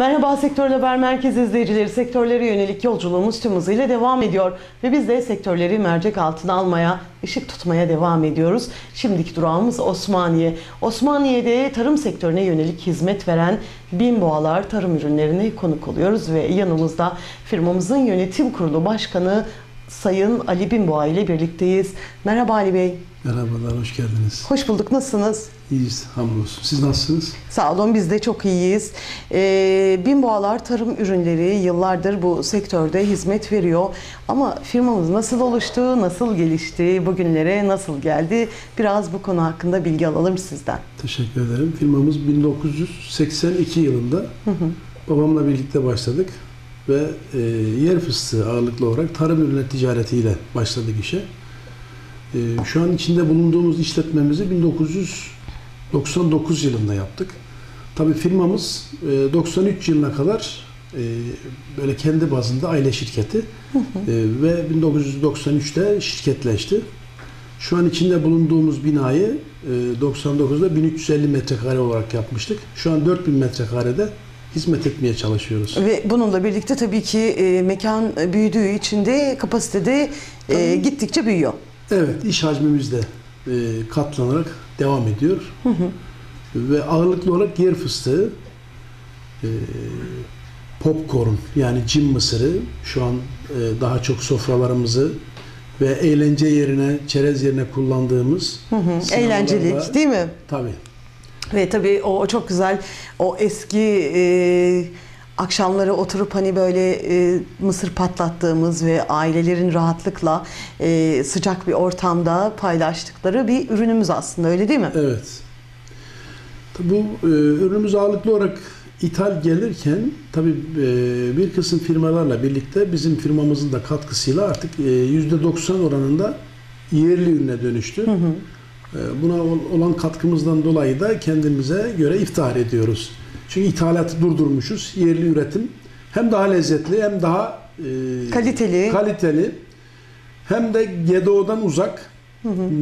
Merhaba Sektör Haber Merkez izleyicileri. Sektörlere yönelik yolculuğumuz tüm hızıyla devam ediyor. Ve biz de sektörleri mercek altına almaya, ışık tutmaya devam ediyoruz. Şimdiki durağımız Osmaniye. Osmaniye'de tarım sektörüne yönelik hizmet veren Bin Boğalar Tarım Ürünlerine konuk oluyoruz. Ve yanımızda firmamızın yönetim kurulu başkanı Sayın Ali Binboğa ile birlikteyiz. Merhaba Ali Bey. Merhabalar, hoş geldiniz. Hoş bulduk. Nasılsınız? İyiyiz, hamdolsun. Siz nasılsınız? Sağ olun biz de çok iyiyiz. Ee, Binboğalar Tarım Ürünleri yıllardır bu sektörde hizmet veriyor. Ama firmamız nasıl oluştu, nasıl gelişti, bugünlere nasıl geldi? Biraz bu konu hakkında bilgi alalım sizden. Teşekkür ederim. Firmamız 1982 yılında babamla birlikte başladık ve e, yer fıstığı ağırlıklı olarak tarım ürünleri ticaretiyle başladık işe. E, şu an içinde bulunduğumuz işletmemizi 1999 yılında yaptık. Tabii firmamız e, 93 yılına kadar e, böyle kendi bazında aile şirketi E, ve 1993'te şirketleşti. Şu an içinde bulunduğumuz binayı e, 99'da 1350 metrekare olarak yapmıştık. Şu an 4000 metrekarede hizmet etmeye çalışıyoruz. Ve bununla birlikte tabii ki e, mekan büyüdüğü için de kapasitede e, gittikçe büyüyor. Evet, iş hacmimiz de e, katlanarak devam ediyor. Ve ağırlıklı olarak yer fıstığı, e, popcorn yani cin mısırı şu an e, daha çok sofralarımızı ve eğlence yerine, çerez yerine kullandığımız sınavlarla- Eğlencelik değil mi? Tabii. Ve tabii o, o çok güzel o eski e, akşamları oturup hani böyle e, mısır patlattığımız ve ailelerin rahatlıkla e, sıcak bir ortamda paylaştıkları bir ürünümüz aslında öyle değil mi? Evet. Bu e, ürünümüz ağırlıklı olarak ithal gelirken tabii e, bir kısım firmalarla birlikte bizim firmamızın da katkısıyla artık e, %90 oranında yerli ürüne dönüştü. E, Buna ol- olan katkımızdan dolayı da kendimize göre iftihar ediyoruz. Çünkü ithalatı durdurmuşuz. Yerli üretim hem daha lezzetli hem daha e, Kaliteli. kaliteli hem de GDO'dan uzak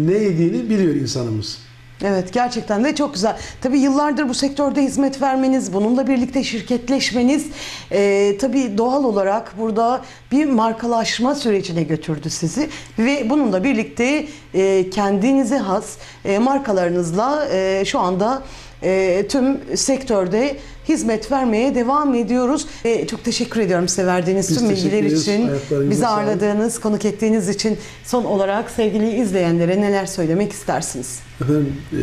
ne yediğini biliyor insanımız. Evet gerçekten de çok güzel. Tabii yıllardır bu sektörde hizmet vermeniz, bununla birlikte şirketleşmeniz e, tabii doğal olarak burada bir markalaşma sürecine götürdü sizi. Ve bununla birlikte e, kendinize has e, markalarınızla e, şu anda e, tüm sektörde hizmet vermeye devam ediyoruz. E, çok teşekkür ediyorum size verdiğiniz Biz tüm bilgiler için. Bizi sağlık. ağırladığınız, konuk ettiğiniz için son olarak sevgili izleyenlere neler söylemek istersiniz? Efendim e,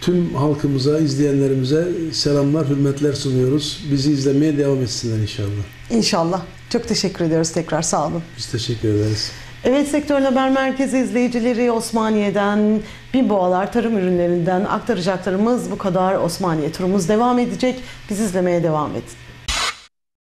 tüm halkımıza, izleyenlerimize selamlar, hürmetler sunuyoruz. Bizi izlemeye devam etsinler inşallah. İnşallah. Çok teşekkür ediyoruz tekrar. Sağ olun. Biz teşekkür ederiz. Evet Sektör Haber Merkezi izleyicileri Osmaniye'den, Binboğalar tarım ürünlerinden aktaracaklarımız bu kadar. Osmaniye turumuz devam edecek. Biz izlemeye devam edin.